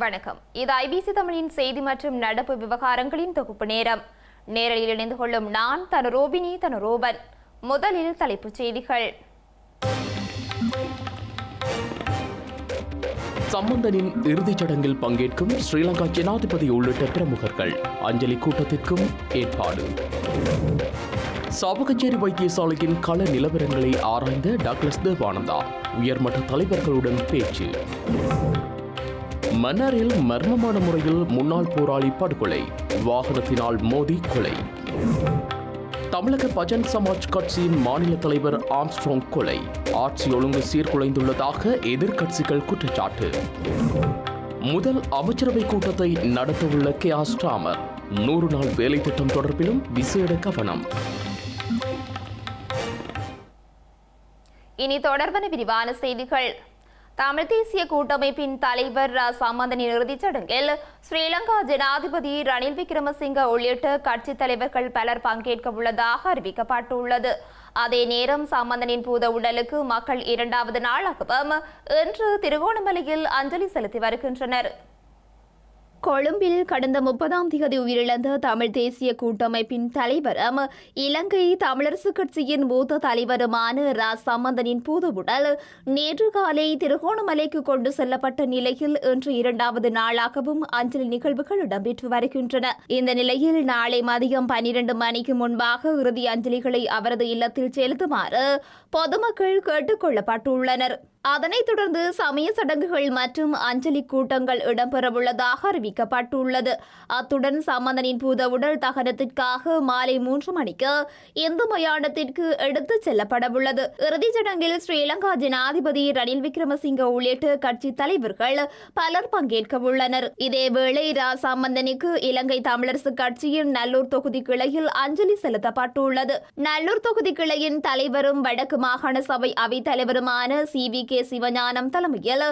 வணக்கம். இது ஐபிசி தமிழின் செய்தி மற்றும் நடப்பு விவகாரங்களின் தொகுப்பு நேரம். நேரலில் இணைந்து கொள்ளும் நான் தன ரோபினி தன ரோபன். முதலில் தலைப்புச் செய்திகள். சம்பந்தனின் இறுதிச் சடங்கில் பங்கேற்கும் ஸ்ரீலங்கா ஜனாதிபதி உள்ளிட்ட பிரமுகர்கள் அஞ்சலி கூட்டத்திற்கும் ஏற்பாடு. சாவகச்சேரி வைத்தியசாலையின் கள நிலவரங்களை ஆராய்ந்த டாக்டர் தேவானந்தா உயர்மட்ட தலைவர்களுடன் பேச்சு. மன்னரில் மர்மமான முறையில் முன்னாள் போராளி படுகொலை. வாகனத்தினால் மோதி கொலை. தமிழக பஜன் சமாஜ் கட்சியின் மாநில தலைவர் ஆம்ஸ்ட்ராங் கொலை. ஆட்சி ஒழுங்கு சீர்குலைந்துள்ளதாக எதிர்க்கட்சிகள் குற்றச்சாட்டு. முதல் அமைச்சரவை கூட்டத்தை நடத்தவுள்ள கே ஆர் ஸ்டாமர் நூறு நாள் வேலை திட்டம் தொடர்பிலும் விசேட கவனம். இனி தொடர்பான விரிவான செய்திகள். தமிழ் தேசிய கூட்டமைப்பின் தலைவர் ரா சாமந்தனின் இறுதிச் சடங்கில் ஸ்ரீலங்கா ஜனாதிபதி ரணில் விக்ரமசிங்க உள்ளிட்ட கட்சித் தலைவர்கள் பலர் பங்கேற்க உள்ளதாக அறிவிக்கப்பட்டுள்ளது. அதே நேரம் சாமந்தனின் பூத உடலுக்கு மக்கள் இரண்டாவது நாளாகவும் இன்று திருகோணமலையில் அஞ்சலி செலுத்தி வருகின்றனர். கொழும்பில் கடந்த முப்பதாம் தேதி உயிரிழந்த தமிழ் தேசிய கூட்டமைப்பின் தலைவரும் இலங்கை தமிழரசு கட்சியின் மூத்த தலைவருமான ரா. சம்பந்தனின் பூதவுடல் நேற்று காலை திருகோணமலைக்கு கொண்டு செல்லப்பட்ட நிலையில் இன்று இரண்டாவது நாளாகவும் அஞ்சலி நிகழ்வுகள் இடம்பெற்று வருகின்றன. இந்த நிலையில் நாளை மதியம் பனிரெண்டு மணிக்கு முன்பாக இறுதி அஞ்சலிகளை அவரது இல்லத்தில் செலுத்துமாறு பொதுமக்கள் கேட்டுக்கொள்ளப்பட்டுள்ளனர் அதனைத் தொடர்ந்து சமய சடங்குகள் மற்றும் அஞ்சலி கூட்டங்கள் இடம்பெறவுள்ளதாக அறிவிக்கப்பட்டுள்ளது. அத்துடன் சம்பந்தனின் பூத உடல் தகனத்திற்காக மாலை மூன்று மணிக்கு இந்து மயானத்திற்கு எடுத்துச் செல்லப்படவுள்ளது. இறுதிச் சடங்கில் ஸ்ரீலங்கா ஜனாதிபதி ரணில் விக்ரமசிங்க உள்ளிட்ட கட்சி தலைவர்கள் பலர் பங்கேற்க உள்ளனர். இதேவேளை ரா சம்பந்தனுக்கு இலங்கை தமிழரசு கட்சியின் நல்லூர் தொகுதி கிளையில் அஞ்சலி செலுத்தப்பட்டுள்ளது. நல்லூர் தொகுதி கிளையின் தலைவரும் வடக்கு மாகாண சபை அவைத்தலைவருமான சி. வி. கே. சிவஞானம் தலைமையில்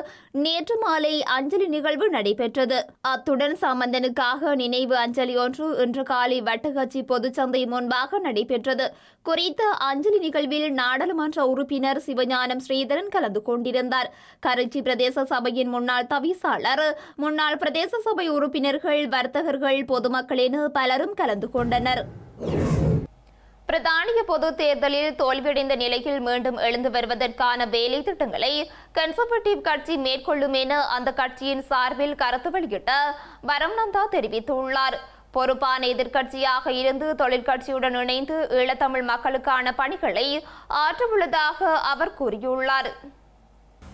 நேற்று மாலை அஞ்சலி நிகழ்வு நடைபெற்றது. அத்துடன் சம்பந்தனுக்காக நினைவு அஞ்சலி ஒன்று இன்று காலை வட்டகச்சி பொதுச்சந்தை முன்பாக நடைபெற்றது. குறித்த அஞ்சலி நிகழ்வில் நாடாளுமன்ற உறுப்பினர் சிவஞானம் ஸ்ரீதரன் கலந்து கொண்டிருந்தார். கரைச்சி பிரதேச சபையின் முன்னாள் தவிசாளர் முன்னாள் பிரதேச சபை உறுப்பினர்கள் வர்த்தகர்கள் பொதுமக்களின் பலரும் கலந்து கொண்டனர். பிரதானிய பொது தேர்தலில் தோல்வியடைந்த நிலையில் மீண்டும் எழுந்து வருவதற்கான வேலை திட்டங்களை கன்சர்வேட்டிவ் கட்சி மேற்கொள்ளும் என அந்த கட்சியின் சார்பில் கருத்து வெளியிட்ட வரம்நந்தா தெரிவித்துள்ளார். பொறுப்பான எதிர்க்கட்சியாக இருந்து தொழிற்கட்சியுடன் இணைந்து ஈழத்தமிழ் மக்களுக்கான பணிகளை ஆற்றவுள்ளதாக அவர் கூறியுள்ளார்.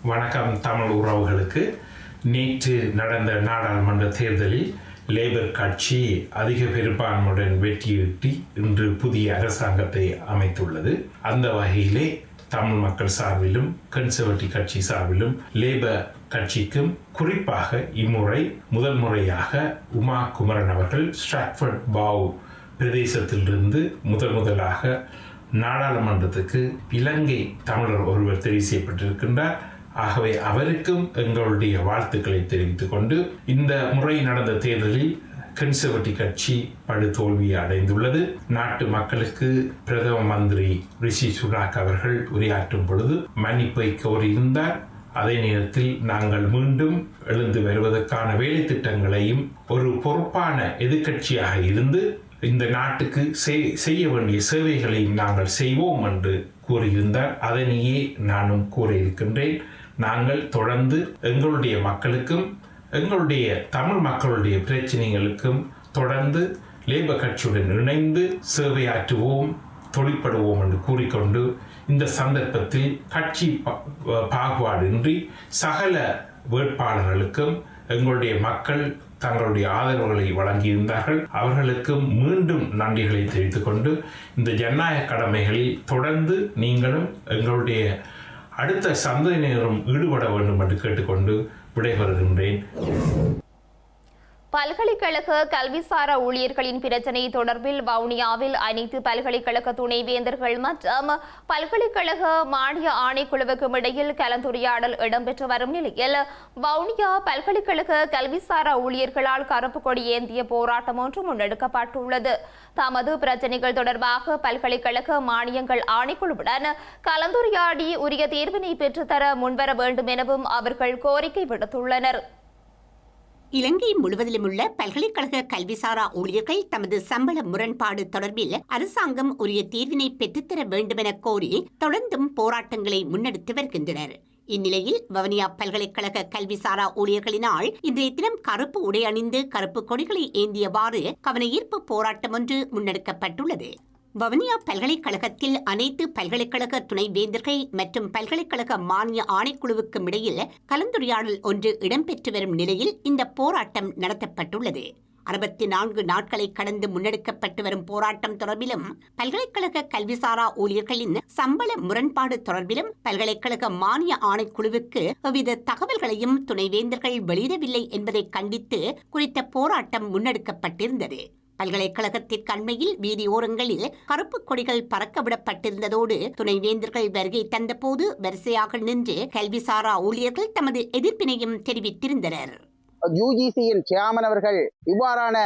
வணக்கம் தமிழ் உறவுகளுக்கு. நேற்று நடந்த நாடாளுமன்ற தேர்தலில் லேபர் கட்சி அதிக பெரும்பான்மையுடன் வெற்றியீட்டி இன்று புதிய அரசாங்கத்தை அமைத்துள்ளது. அந்த வகையிலே தமிழ் மக்கள் சார்பிலும் கன்சர்வேட்டிவ் கட்சி சார்பிலும் லேபர் கட்சிக்கும் குறிப்பாக இம்முறை முதல் முறையாக உமா குமரன் அவர்கள் ஸ்ட்ராக்ஃபர்ட் பாவ் பிரதேசத்திலிருந்து முதல் முதலாக நாடாளுமன்றத்துக்கு இலங்கை தமிழர் ஒருவர் தெரிவு செய்யப்பட்டிருக்கின்றார். ஆகவே அவருக்கும் எங்களுடைய வாழ்த்துக்களை தெரிவித்துக் கொண்டு இந்த முறை நடந்த தேர்தலில் கன்சர்வேட்டிவ் கட்சி படு தோல்வியை அடைந்துள்ளது. நாட்டு மக்களுக்கு பிரதம மந்திரி ரிஷி சுனாக் அவர்கள் உரையாற்றும் பொழுது மன்னிப்பை கோரியிருந்தார். அதே நேரத்தில் நாங்கள் மீண்டும் எழுந்து வருவதற்கான வேலை திட்டங்களையும் ஒரு பொறுப்பான எதிர்க்கட்சியாக இருந்து இந்த நாட்டுக்கு செய்ய வேண்டிய சேவைகளையும் நாங்கள் செய்வோம் என்று கூறியிருந்தார். அதனையே நானும் கூறியிருக்கின்றேன். நாங்கள் தொடர்ந்து எங்களுடைய மக்களுக்கும் எங்களுடைய தமிழ் மக்களுடைய பிரச்சனைகளுக்கும் தொடர்ந்து லேபர் கட்சியுடன் இணைந்து சேவையாற்றுவோம் தொழிற்படுவோம் என்று கூறிக்கொண்டு இந்த சந்தர்ப்பத்தில் கட்சி பாகுபாடின்றி சகல வேட்பாளர்களுக்கும் எங்களுடைய மக்கள் தங்களுடைய ஆதரவுகளை வழங்கியிருந்தார்கள். அவர்களுக்கும் மீண்டும் நன்றிகளை தெரிவித்துக் கொண்டு இந்த ஜனநாயக கடமைகளில் தொடர்ந்து நீங்களும் எங்களுடைய அடுத்த சந்ததியினரும் ஈடுபட வேண்டும் என்று கேட்டுக்கொண்டு விடைபெறுகின்றேன். பல்கலைக்கழக கல்விசாரா ஊழியர்களின் பிரச்சினை தொடர்பில் வவுனியாவில் அனைத்து பல்கலைக்கழக துணைவேந்தர்கள் மற்றும் பல்கலைக்கழக மானிய ஆணைக்குழுவுக்கும் இடையில் கலந்துரையாடல் இடம்பெற்று வரும் நிலையில் வவுனியா பல்கலைக்கழக கல்விசாரா ஊழியர்களால் கருப்பு கொடி ஏந்திய போராட்டம் ஒன்று முன்னெடுக்கப்பட்டுள்ளது. தமது பிரச்சினைகள் தொடர்பாக பல்கலைக்கழக மானியங்கள் ஆணைக்குழுவுடன் கலந்துரையாடி உரிய தீர்வினை பெற்றுத்தர முன்வர வேண்டும் எனவும் அவர்கள் கோரிக்கை விடுத்துள்ளனர். இலங்கை முழுவதிலும் உள்ள பல்கலைக்கழக கல்விசாரா ஊழியர்கள் தமது சம்பள முரண்பாடு தொடர்பில் அரசாங்கம் உரிய தீர்வினை பெற்றுத்தர வேண்டுமென கோரி தொடர்ந்தும் போராட்டங்களை முன்னெடுத்து வருகின்றனர். இந்நிலையில் வவனியா பல்கலைக்கழக கல்விசாரா ஊழியர்களினால் இன்றைய தினம் கருப்பு உடை அணிந்து கருப்பு கொடிகளை ஏந்தியவாறு கவனஈர்ப்பு போராட்டம் ஒன்று முன்னெடுக்கப்பட்டுள்ளது. வவுனியா பல்கலைக்கழகத்தில் அனைத்து பல்கலைக்கழக துணைவேந்தர்கள் மற்றும் பல்கலைக்கழக மானிய ஆணைக்குழுவுக்கும் இடையில் கலந்துரையாடல் ஒன்று இடம்பெற்று வரும் நிலையில் இந்த போராட்டம் நடத்தப்பட்டுள்ளது. அறுபத்தி நான்கு நாட்களை கடந்து முன்னெடுக்கப்பட்டு வரும் போராட்டம் தொடர்பிலும் பல்கலைக்கழக கல்விசாரா ஊழியர்களின் சம்பள முரண்பாடு தொடர்பிலும் பல்கலைக்கழக மானிய ஆணைக்குழுவுக்கு எவ்வித தகவல்களையும் துணைவேந்தர்கள் வெளியிடவில்லை என்பதை கண்டித்து குறித்த போராட்டம் முன்னெடுக்கப்பட்டிருந்தது. பல்கலைக்கழகத்திற்கு அண்மையில் வீதியோரங்களில் கருப்பு கொடிகள் பறக்கவிடப்பட்டிருந்ததோடு துணைவேந்தர்கள் வருகை தந்தபோது வரிசையாக நின்று கல்விசாரா ஊழியர்கள் தமது எதிர்ப்பினையும் தெரிவித்திருந்தனர். யூஜிசியின் சேர்மன் அவர்கள் இவ்வாறான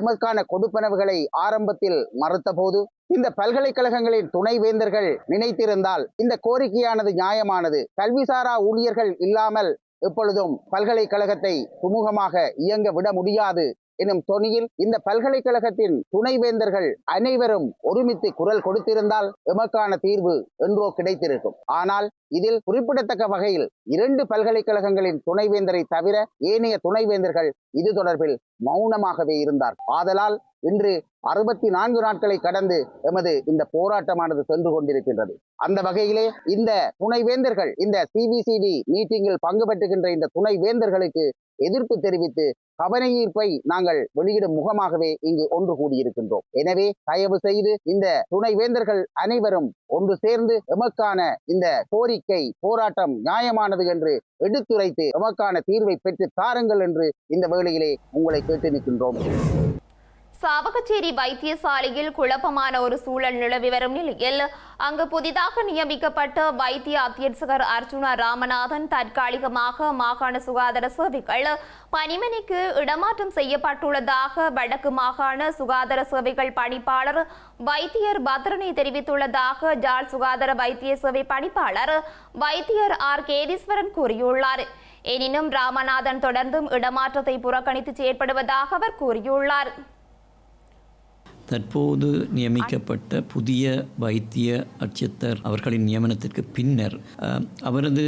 எமக்கான கொடுப்பனவுகளை ஆரம்பத்தில் மறுத்தபோது இந்த பல்கலைக்கழகங்களின் துணைவேந்தர்கள் நினைத்திருந்தால் இந்த கோரிக்கையானது நியாயமானது. கல்விசாரா ஊழியர்கள் இல்லாமல் எப்பொழுதும் பல்கலைக்கழகத்தை சுமூகமாக இயங்க விட முடியாது. எனும் தொனியில் இந்த பல்கலைக்கழகத்தின் துணைவேந்தர்கள் அனைவரும் ஒருமித்து குரல் கொடுத்திருந்தால் எமக்கான தீர்வு என்றோ கிடைத்திருக்கும். ஆனால் இதில் குறிப்பிடத்தக்க வகையில் இரண்டு பல்கலைக்கழகங்களின் துணைவேந்தரை தவிர ஏனைய துணைவேந்தர்கள் இது தொடர்பில் மௌனமாகவே இருந்தார். ஆதலால் இன்று அறுபத்தி நான்கு நாட்களை கடந்து எமது இந்த போராட்டமானது சென்று கொண்டிருக்கின்றது. அந்த வகையிலே இந்த துணைவேந்தர்கள் இந்த சிபிசிடி மீட்டிங்கில் பங்கு பெற்றுகின்ற இந்த துணைவேந்தர்களுக்கு எதிர்ப்பு தெரிவித்து கவனஈர்ப்பை நாங்கள் வெளியிடும் முகமாகவே இங்கு ஒன்று கூடியிருக்கின்றோம். எனவே தயவு செய்து இந்த துணைவேந்தர்கள் அனைவரும் ஒன்று சேர்ந்து எமக்கான இந்த கோரிக்கை போராட்டம் நியாயமானது என்று எடுத்துரைத்து எமக்கான தீர்வை பெற்று தாருங்கள் என்று இந்த வேளையிலே உங்களை கேட்டு நிற்கின்றோம். சாவகச்சேரி வைத்தியசாலையில் குழப்பமான ஒரு சூழல் நிலவி வரும் நிலையில் அங்கு புதிதாக நியமிக்கப்பட்ட வைத்திய அத்தியட்சகர் அர்ஜுனா ராமநாதன் தற்காலிகமாக மாகாண சுகாதார சேவைகள் பணிமனைக்கு இடமாற்றம் செய்யப்பட்டுள்ளதாக வடக்கு மாகாண சுகாதார சேவைகள் பணிப்பாளர் வைத்தியர் பத்ரனி தெரிவித்துள்ளதாக ஜாழ் சுகாதார வைத்திய சேவை பணிப்பாளர் வைத்தியர் ஆர். கேதீஸ்வரன் கூறியுள்ளார். எனினும் ராமநாதன் தொடர்ந்தும் இடமாற்றத்தை புறக்கணித்து செயற்படுவதாக அவர் கூறியுள்ளார். தற்போது நியமிக்கப்பட்ட புதிய வைத்திய அச்சத்தர் அவர்களின் நியமனத்திற்கு பின்னர் அவரது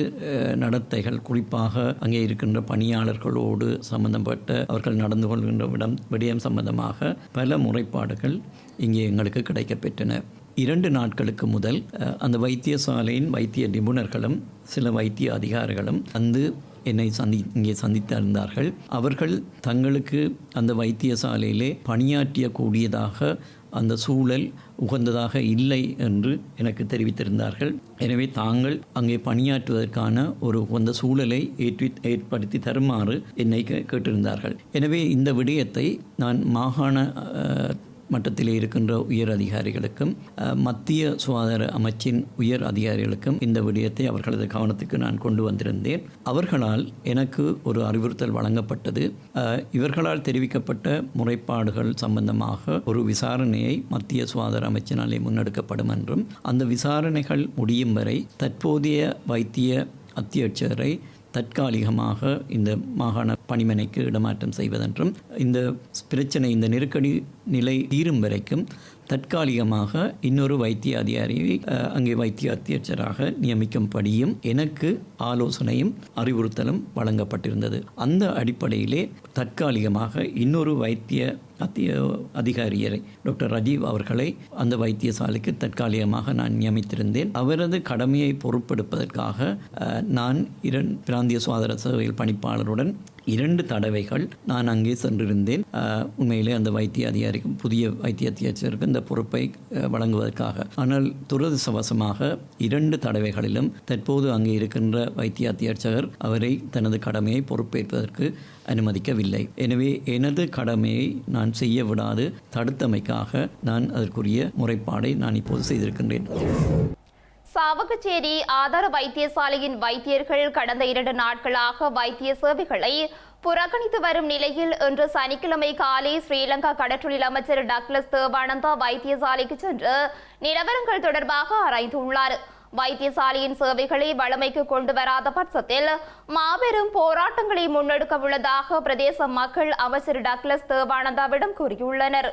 நடத்தைகள் குறிப்பாக அங்கே இருக்கின்ற பணியாளர்களோடு சம்பந்தப்பட்ட அவர்கள் நடந்து கொள்கின்ற விடம் விடயம் சம்பந்தமாக பல முறைப்பாடுகள் இங்கே எங்களுக்கு கிடைக்கப்பெற்றன. இரண்டு நாட்களுக்கு முதல் அந்த வைத்தியசாலையின் வைத்திய நிபுணர்களும் சில வைத்திய அதிகாரிகளும் வந்து என்னை சந்தி இங்கே சந்தித்திருந்தார்கள் அவர்கள் தங்களுக்கு அந்த வைத்தியசாலையிலே பணியாற்றிய கூடியதாக அந்த சூழல் உகந்ததாக இல்லை என்று எனக்கு தெரிவித்திருந்தார்கள். எனவே தாங்கள் அங்கே பணியாற்றுவதற்கான ஒரு உகந்த சூழலை ஏற்றி ஏற்படுத்தி தருமாறு என்னை கே- கேட்டிருந்தார்கள். எனவே இந்த விடயத்தை நான் மாகாண மட்டத்தில் இருக்கின்ற உயர் அதிகாரிகளுக்கும் மத்திய சுகாதார அமைச்சின் உயர் அதிகாரிகளுக்கும் இந்த விடயத்தை அவர்களது கவனத்துக்கு நான் கொண்டு வந்திருந்தேன். அவர்களால் எனக்கு ஒரு அறிவுறுத்தல் வழங்கப்பட்டது. இவர்களால் தெரிவிக்கப்பட்ட முறைப்பாடுகள் சம்பந்தமாக ஒரு விசாரணையை மத்திய சுகாதார அமைச்சினாலே முன்னெடுக்கப்படும் என்றும் அந்த விசாரணைகள் முடியும் வரை தற்போதைய வைத்திய அத்தியட்சரை தற்காலிகமாக இந்த மாகாண பணிமனைக்கு இடமாற்றம் செய்வதென்றும் இந்த பிரச்சனை இந்த நெருக்கடி நிலை தீரும் வரைக்கும் தற்காலிகமாக இன்னொரு வைத்திய அதிகாரியை அங்கே வைத்திய அத்தியட்சராக நியமிக்கும்படியும் எனக்கு ஆலோசனையும் அறிவுறுத்தலும் வழங்கப்பட்டிருந்தது. அந்த அடிப்படையிலே தற்காலிகமாக இன்னொரு வைத்திய அத்திய அதிகாரியரை டாக்டர் ரஜீவ் அவர்களை அந்த வைத்தியசாலைக்கு தற்காலிகமாக நான் நியமித்திருந்தேன். அவரது கடமையை பொறுப்பெடுப்பதற்காக நான் இரண் பிராந்திய சுகாதார சேவையில் பணிப்பாளருடன் இரண்டு தடவைகள் நான் அங்கே சென்றிருந்தேன். உண்மையிலே அந்த வைத்திய அதிகாரிக்கும் புதிய வைத்திய அத்தியட்சருக்கு இந்த பொறுப்பை வழங்குவதற்காக. ஆனால் துரதிசவசமாக இரண்டு தடவைகளிலும் தற்போது அங்கே இருக்கின்ற வைத்திய அத்தியாட்சகர் அவரை தனது கடமையை பொறுப்பேற்பதற்கு அனுமதிக்கவில்லை. எனவே எனது கடமையை நான் செய்ய விடாது தடுத்தமைக்காக நான் அதற்குரிய முறைப்பாடை நான் இப்போது செய்திருக்கின்றேன். சாவகச்சேரி ஆதார வைத்தியசாலையின் வைத்தியர்கள் கடந்த இரண்டு நாட்களாக வைத்திய சேவைகளை புறக்கணித்து வரும் நிலையில் இன்று சனிக்கிழமை காலை ஸ்ரீலங்கா கடற்றொழில் அமைச்சர் டக்ளஸ் தேவானந்தா வைத்தியசாலைக்கு சென்று நிலவரங்கள் தொடர்பாக ஆராய்ந்துள்ளார். வைத்தியசாலையின் சேவைகளை வழமைக்கு கொண்டு வராத பட்சத்தில் மாபெரும் போராட்டங்களை முன்னெடுக்க உள்ளதாக பிரதேச மக்கள் அமைச்சர் டக்ளஸ் தேவானந்தாவிடம் கூறியுள்ளனர்.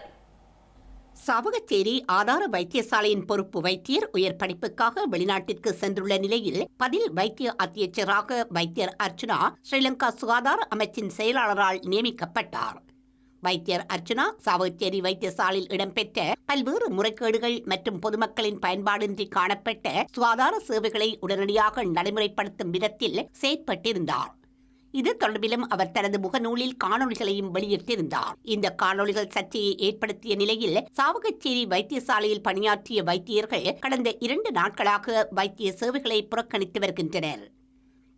சவகச்சேரி ஆதார வைத்தியசாலையின் பொறுப்பு வைத்தியர் உயர் படிப்புக்காக வெளிநாட்டிற்கு சென்றுள்ள நிலையில் பதில் வைத்திய அத்தியட்சராக வைத்தியர் அர்ச்சனா ஸ்ரீலங்கா சுகாதார அமைச்சின் செயலாளரால் நியமிக்கப்பட்டார். வைத்தியர் அர்ச்சனா சாவகச்சேரி வைத்தியசாலையில் இடம்பெற்ற பல்வேறு முறைகேடுகள் மற்றும் பொதுமக்களின் பயன்பாடின்றி காணப்பட்ட சுகாதார சேவைகளை உடனடியாக நடைமுறைப்படுத்தும் விதத்தில் செயற்பட்டிருந்தார். இது தொடர்பிலும் அவர் தனது முகநூலில் காணொளிகளையும் வெளியிட்டிருந்தார். இந்த காணொளிகள் சர்ச்சையை ஏற்படுத்திய நிலையில் சாவகச்சேரி வைத்தியசாலையில் பணியாற்றிய வைத்தியர்கள் கடந்த இரண்டு நாட்களாக வைத்திய சேவைகளை புறக்கணித்து வருகின்றனர்.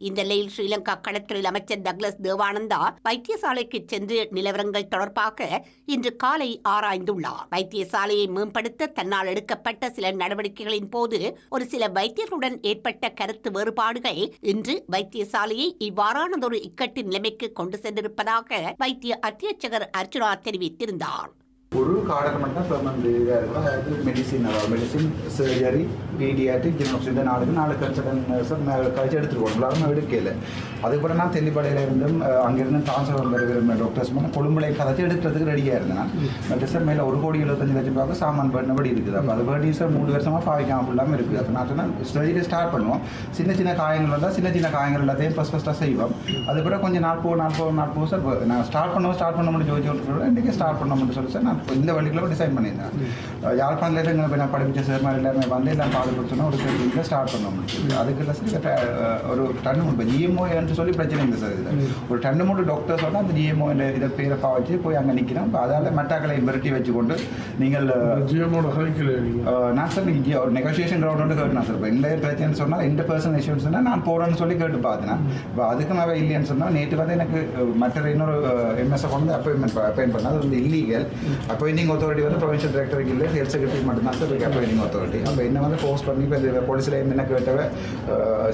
இந்த நிலையில் ஸ்ரீலங்கா கடற்தொழில் அமைச்சர் டக்ளஸ் தேவானந்தா வைத்தியசாலைக்கு சென்று நிலவரங்கள் தொடர்பாக இன்று காலை ஆராய்ந்துள்ளார். வைத்தியசாலையை மேம்படுத்த தன்னால் எடுக்கப்பட்ட சில நடவடிக்கைகளின் போது ஒரு சில வைத்தியர்களுடன் ஏற்பட்ட கருத்து வேறுபாடுகள் இன்று வைத்தியசாலையை இவ்வாறானதொரு இக்கட்டு நிலைமைக்கு கொண்டு சென்றிருப்பதாக வைத்திய அத்தியட்சகர் அர்ச்சுனா தெரிவித்திருந்தார். ஒரு கார்டர் மட்டும் பெர்மனண்ட் இதாக இருக்கும். அதாவது மெடிசின் அதாவது மெடிசின் சர்ஜரி பீடியாட்டிக் ஜெனோக்ஸ் இந்த நாளுக்கு நாலு கன்சல்டன் கழிச்சு எடுத்துட்டு போகணும். எல்லாரும் எடுக்கல. அதுக்கப்புறம் நான் தெல்லிப்பாடையில் இருந்தும் அங்கேருந்து அங்கிருந்து ட்ரான்ஸ்ஃபர் விரும்பின டாக்டர்ஸ் பண்ண கொழும்புலையை கதைச்சு எடுக்கிறதுக்கு ரெடியாக இருந்தேன் பட் சார் மேலே ஒரு கோடி எழுபத்தஞ்சு லட்சம் ரூபாய்க்கு சாமான் பண்ணபடி இருக்குது. அப்போ அது வேண்டி சார் மூணு வருஷமாக பாவிக்காம ஃபுல்லாமல் இருக்குது. அப்போ நான் சொன்னால் சர்ஜரி ஸ்டார்ட் பண்ணுவோம். சின்ன சின்ன காயங்கள் வந்தால் சின்ன சின்ன காயங்கள் எல்லாத்தையும் ஃபஸ்ட் ஃபஸ்ட்டாக செய்வோம். அதுக்கப்புறம் கொஞ்சம் நாள் நாற்பது நாள் நாள் சார் நான் ஸ்டார்ட் பண்ணுவோம் ஸ்டார்ட் பண்ண முடியும் ஜோதி இன்றைக்கி ஸ்டார்ட் பண்ண முடியும் சொல்லி சார் நான் இந்த வழிக்குள்ள டிசைன் பண்ணியிருந்தேன் யாழ்ப்பாணத்தில் இப்போ நான் படிப்பிச்ச சார் மாதிரி எல்லாருமே வந்து எல்லாம் பாடு கொடுத்தோன்னா ஒரு சர்ஜரியில் ஸ்டார்ட் பண்ண முடியும் அதுக்கு இல்லை சார் ஒரு டன் இப்போ ஜிஎம்ஓ என்று சொல்லி பிரச்சனை இல்லை சார் இதில் ஒரு டன் மூணு டாக்டர்ஸ் வந்து அந்த ஜிஎம்ஓ இதை பேரை பாவச்சு போய் அங்கே நிற்கிறோம் இப்போ அதால் மெட்டாக்களை மிரட்டி வச்சுக்கொண்டு நீங்கள் நீங்கள் அஹ் நான் சார் இங்கே ஒரு நெகோசியேஷன் கிரவுண்ட் வந்து கேட்டேன் சார் இப்போ இந்த பிரச்சனை சொன்னால் இந்த பர்சன் இஷ்யூன்னு சொன்னால் நான் போகிறேன்னு சொல்லி கேட்டு பார்த்தேன் இப்போ அதுக்கு நான் இல்லைன்னு சொன்னால் நேற்று வந்து எனக்கு மற்ற இன்னொரு எம்எஸ்ஐ கொண்டு அப்பாயின்மெண்ட் அப்பாயின் பண்ண அது வந்து இல்லீகல் அப்பாயிண்டிங் அத்தாரிட்டி வந்து ப்ரொவின்ஷியல் டைரக்டருக்கு இல்லை ஹெல்த் செக்ரட்டரி மட்டும்தான் சார் இருக்கு அப்பாயிண்டிங் அத்தாரிட்டி அப்போ என்ன வந்து ஃபோர்ஸ் பண்ணி இப்போ இந்த போலீஸில் என்ன கேட்டவ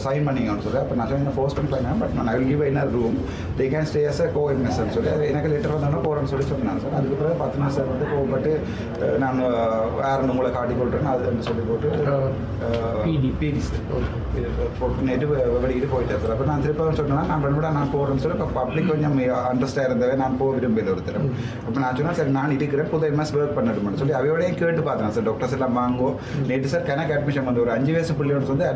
சைன் பண்ணிங்கன்னு சொல்லி அப்போ நான் என்ன ஃபோர்ஸ் பண்ணி பண்ணேன் பட் நான் I will give inner room they can stay as go எம்எஸ்ன்னு சொல்லி அது எனக்கு லெட்டர் வந்தோன்னா போகிறேன்னு சொல்லி சொன்னாங்க சார் அதுக்கு பிறகு பத்னா சார் வந்து கோவப்பட்டு நான் வேறு உங்களை காட்டிக் கொள்கிறேன் அது சொல்லி போட்டு பிடி பிடி போட்டு நேற்று வெளியிட்டு போயிட்டேன் சார் அப்போ நான் திருப்ப சொன்னேன்னா நான் ரெண்டு நான் போகிறேன்னு சொல்லி இப்போ பப்ளிக் கொஞ்சம் அண்டர்ஸ்டாக இருந்தவே நான் போக விரும்பல ஒருத்தர் அப்போ நான் சொன்னேன் சரி நான் இருக்கிறேன் புது எம்எஸ் ஒர்க் பண்ணட்டும்னு சொல்லி அவையோடையும் கேட்டு பார்த்தேன் சார். டாக்டர்ஸ் எல்லாம் வாங்கோ. நேற்று சார் கணக்கு அட்மிஷன் வந்து ஒரு அஞ்சு வயசு பிள்ளையோட வந்து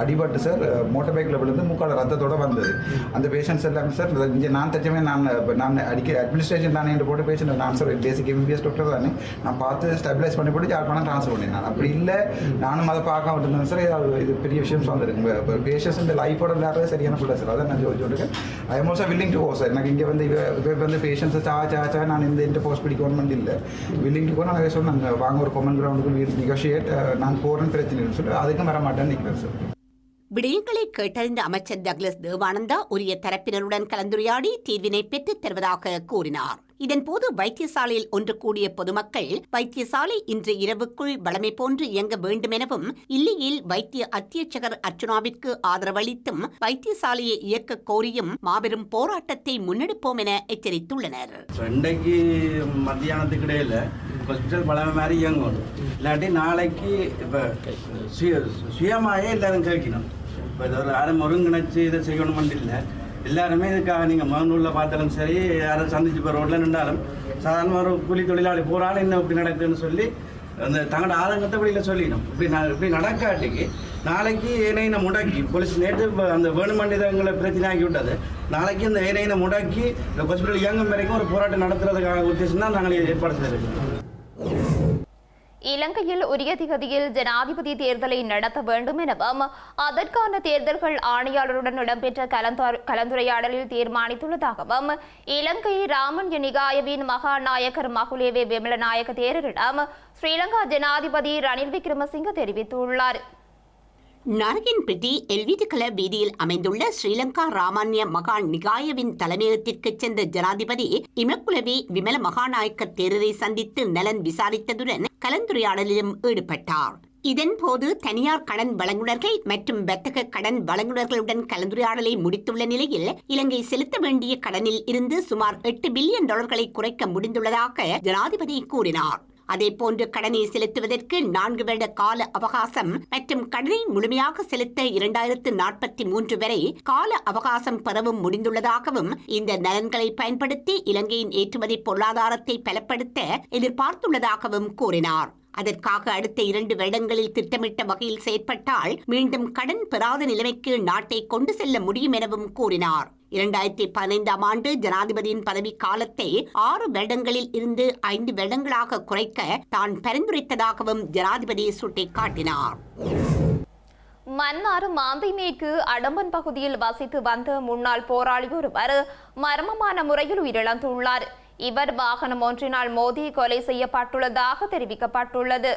அடிபட்டு சார் மோட்டர் பைக்கில் விழுந்து முக்கால் ரத்தத்தோட வந்தது. அந்த பேஷண்ட்ஸ் எல்லாமே சார் இங்கே நான் தச்சமே நான் நான் அடிக்க அட்மினிஸ்ட்ரேஷன் தானே என்று போட்டு பேஷண்ட் நான் சார் பேசிக் எம்பிபிஎஸ் டாக்டர் தானே. நான் பார்த்து ஸ்டெபிலைஸ் பண்ணி போட்டு யாழ்ப்பாணம் ட்ரான்ஸ்ஃபர் பண்ணினேன் அப்படி இல்லை நானும் அதை பார்க்க விட்டுருந்தேன் சார். இது இது பெரிய விஷயம் வந்துருக்கு. பேஷண்ட்ஸ் இந்த லைஃபோட விளையாடுறது சரியான ஃபுல்லாக சார். அதான் நான் சொல்லி I am also willing to oh sir எனக்கு இங்கே வந்து இப்போ வந்து பேஷண்ட்ஸை சா சா சா நான் இந்த இந்த போஸ்ட் பிடிக்கணும்னு இல்லை. வில்லிங் டு போனால் நான் சொன்னாங்க. வாங்க ஒரு கொமன் கிரவுண்டுக்கு நெகோஷியேட் நான் போகிறேன்னு பிரச்சனை இல்லைன்னு சொல்லி அதுக்கும் வர மாட்டேன்னு நிற்கிறேன் சார் விடயங்களை கேட்டறிந்த அமைச்சர் டக்ளஸ் தேவானந்தா உரிய தரப்பினருடன் கலந்துரையாடி தீர்வினை பெற்றுத் தருவதாக கூறினார். இதன்போது வைத்தியசாலையில் ஒன்று கூடிய பொதுமக்கள் வைத்தியசாலை இன்று இரவுக்குள் வளமை போன்று இயங்க வேண்டுமெனவும் இல்லையில் வைத்திய அத்தியட்சகர் அர்ச்சுனாவிற்கு ஆதரவளித்தும் வைத்தியசாலையை இயக்க கோரியும் மாபெரும் போராட்டத்தை முன்னெடுப்போம் என எச்சரித்துள்ளனர். இன்றைக்கு மத்தியானத்துக்கு இடையில ஹாஸ்பிட்டல் பழமை மாதிரி இயங்கும் இல்லாட்டி நாளைக்கு இப்போ சுய சுயமாயே எல்லாரும் கேட்கணும். இப்போ இது ஒரு யாரும் ஒருங்கிணைச்சு இதை செய்யணுமென்று இல்லை. எல்லாருமே இதுக்காக நீங்கள் மகனூரில் பார்த்தாலும் சரி யாரும் சந்திச்சு இப்போ ரோட்டில் நின்றாலும் சாதாரண ஒரு கூலி தொழிலாளி போகிறாலும் என்ன இப்படி நடக்குதுன்னு சொல்லி அந்த தங்களோட ஆதங்கத்தை வெளியில் சொல்லிடணும். இப்படி நான் இப்படி நடக்காட்டிக்கு நாளைக்கு ஏனையினை முடக்கி போலீஸ் நேற்று இப்ப அந்த வேணுமண்டிதங்களை பிரச்சனை ஆக்கி விட்டது. நாளைக்கு இந்த ஏனையினை முடக்கி இந்த ஹாஸ்பிட்டல் இயங்கும் வரைக்கும் ஒரு போராட்டம் நடத்துறதுக்காக உத்தேசம் தான் நாங்கள் ஏற்பாடு செய்திருக்கோம் இலங்கையில் உரிய திகதியில் ஜனாதிபதி தேர்தலை நடத்த வேண்டும் எனவும் அதற்கான தேர்தல்கள் ஆணையாளருடன் இடம்பெற்ற கலந்துரையாடலில் தீர்மானித்துள்ளதாகவும் இலங்கை ராமன் நிகாயவின் மகாநாயகர் மகுலேவே விமலநாயக தேரரிடம் ஸ்ரீலங்கா ஜனாதிபதி ரணில் விக்ரமசிங்க தெரிவித்துள்ளார். நாரகின்பட்டி எல்விதுகல வீதியில் அமைந்துள்ள ஸ்ரீலங்கா ராமான்ய மகான் நிகாயவின் தலைமையகத்திற்கு சென்ற ஜனாதிபதி இமக்குலவி விமல மகாநாயக்க தேரரை சந்தித்து நலன் விசாரித்ததுடன் கலந்துரையாடலிலும் ஈடுபட்டார். இதன்போது தனியார் கடன் வழங்குனர்கள் மற்றும் வர்த்தக கடன் வழங்குனர்களுடன் கலந்துரையாடலை முடித்துள்ள நிலையில் இலங்கை செலுத்த வேண்டிய கடனில் இருந்து சுமார் எட்டு பில்லியன் டாலர்களை குறைக்க முடிந்துள்ளதாக ஜனாதிபதி கூறினார். அதேபோன்று கடனை செலுத்துவதற்கு நான்கு வருட கால அவகாசம் மற்றும் கடனை முழுமையாக செலுத்த இரண்டாயிரத்து நாற்பத்தி மூன்று வரை கால அவகாசம் பெறவும் முடிந்துள்ளதாகவும் இந்த நலன்களை பயன்படுத்தி இலங்கையின் ஏற்றுமதி பொருளாதாரத்தை பலப்படுத்த எதிர்பார்த்துள்ளதாகவும் கூறினார். அதற்காக அடுத்த இரண்டு வருடங்களில் திட்டமிட்ட வகையில் செயற்பட்டால் மீண்டும் கடன் பெறாத நிலைமைக்கு நாட்டை கொண்டு செல்ல முடியும் எனவும் கூறினார். இரண்டாயிரத்தி பதினைந்தாம் ஆண்டு ஜனாதிபதியின் பதவி காலத்தை ஆறு வருடங்களில் இருந்து ஐந்து வருடங்களாக குறைக்க தான் பரிந்துரைத்ததாகவும் ஜனாதிபதி சுட்டிக்காட்டினார். மன்னார் மாந்தைமேற்கு அடம்பன் பகுதியில் வசித்து வந்த முன்னாள் போராளி ஒருவர் மர்மமான முறையில் உயிரிழந்துள்ளார். இவர் வாகனம் ஒன்றினால் மோதி கொலை செய்யப்பட்டுள்ளதாக தெரிவிக்கப்பட்டுள்ளது.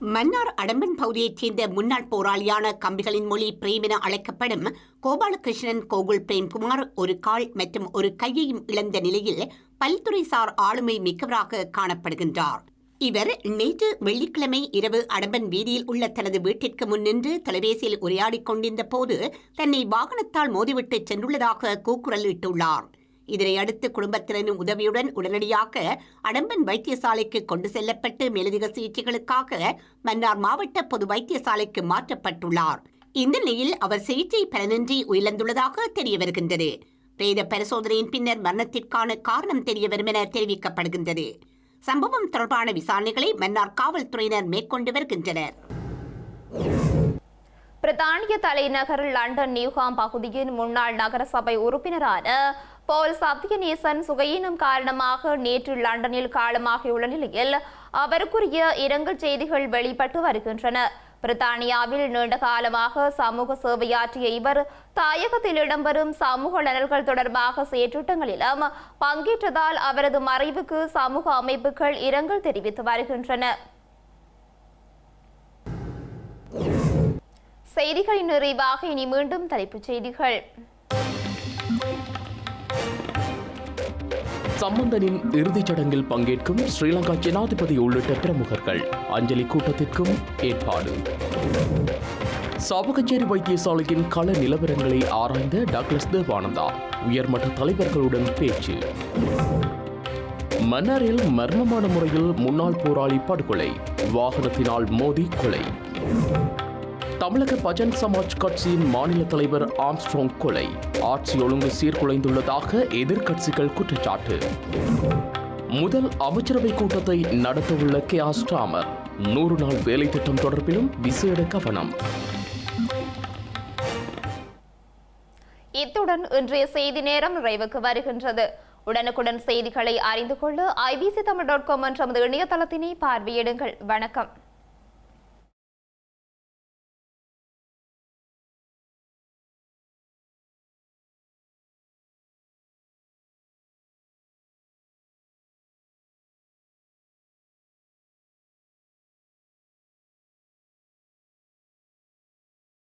மன்னார் அடம்பன் பகுதியைச் சேர்ந்த முன்னாள் போராளியான கம்பிகளின் மொழி பிரேம் என அழைக்கப்படும் கோபாலகிருஷ்ணன் கோகுல் பிரேம்குமார் ஒரு கால் மற்றும் ஒரு கையையும் இழந்த நிலையில் பல்துறைசார் ஆளுமை மிக்கவராக காணப்படுகின்றார். இவர் நேற்று வெள்ளிக்கிழமை இரவு அடம்பன் வீதியில் உள்ள தனது வீட்டிற்கு முன் நின்று தொலைபேசியில் உரையாடிக் கொண்டிருந்த போது தன்னை வாகனத்தால் மோதிவிட்டு சென்றுள்ளதாக கூக்குரல் இட்டுள்ளார். இதனை அடுத்து குடும்பத்தினரின் உதவியுடன் உடனடியாக அடம்பன் வைத்தியசாலைக்கு கொண்டு செல்லப்பட்டு மேலதிக சிகிச்சைகளுக்காக மன்னார் மாவட்ட பொது வைத்தியசாலைக்கு மாற்றப்பட்டுள்ளார். இந்த நிலையில் அவர் சிகிச்சை பலனின்றி உயிரிழந்துள்ளதாக தெரிய வருகின்றது. பிரேத பரிசோதனையின் பின்னர் மரணத்திற்கான காரணம் தெரிய வரும் என தெரிவிக்கப்படுகின்றது. சம்பவம் தொடர்பான விசாரணைகளை மன்னார் காவல்துறையினர் மேற்கொண்டு வருகின்றனர். பிரித்தானிய தலைநகர் லண்டன் நியூஹாம் பகுதியின் முன்னாள் நகரசபை உறுப்பினரான போல் சத்யநேசன் சுகையினம் காரணமாக நேற்று லண்டனில் காலமாகியுள்ள நிலையில் அவருக்குரிய இரங்கல் செய்திகள் வெளிப்பட்டு வருகின்றன. பிரித்தானியாவில் நீண்ட காலமாக சமூக சேவையாற்றிய இவர் தாயகத்தில் இடம்பெறும் சமூக நலன்கள் தொடர்பாக செயற்றிட்டங்களிலும் பங்கேற்றதால் அவரது மறைவுக்கு சமூக அமைப்புகள் இரங்கல் தெரிவித்து வருகின்றன. செய்திகளின் நிறைவாக இனி மீண்டும் தலைப்புச் செய்திகள். சம்பந்தனின் இறுதிச் சடங்கில் பங்கேற்கும் ஸ்ரீலங்கா ஜனாதிபதி உள்ளிட்ட பிரமுகர்கள். அஞ்சலி கூட்டத்திற்கும் ஏற்பாடு. சாவகச்சேரி வைத்தியசாலையின் கள நிலவரங்களை ஆராய்ந்த டாக்டர்ஸ் தேவானந்தா உயர்மட்ட தலைவர்களுடன் பேச்சு. மன்னரில் மர்மமான முறையில் முன்னாள் போராளி படுகொலை வாகனத்தினால் மோதி கொலை. தமிழக பஜன் சமாஜ் கட்சியின் மாநில தலைவர் ஆம்ஸ்ட்ராங் கொலை. ஆட்சி ஒழுங்கு சீர்குலைந்துள்ளதாக எதிர்க்கட்சிகள் குற்றச்சாட்டு. முதல் அமைச்சரவை கூட்டத்தை நடத்தவுள்ள கே ஆர் ஸ்டாமர் நூறு நாள் வேலை திட்டம் தொடர்பிலும் விசேட கவனம். இத்துடன் இன்றைய செய்தி நேரம் நிறைவுக்கு வருகின்றது. உடனுக்குடன் செய்திகளை அறிந்து கொள்ள ஐபிசி தமிழ் டாட் காம் என்ற இணையதளத்தினை பார்வையிடுங்கள். வணக்கம்.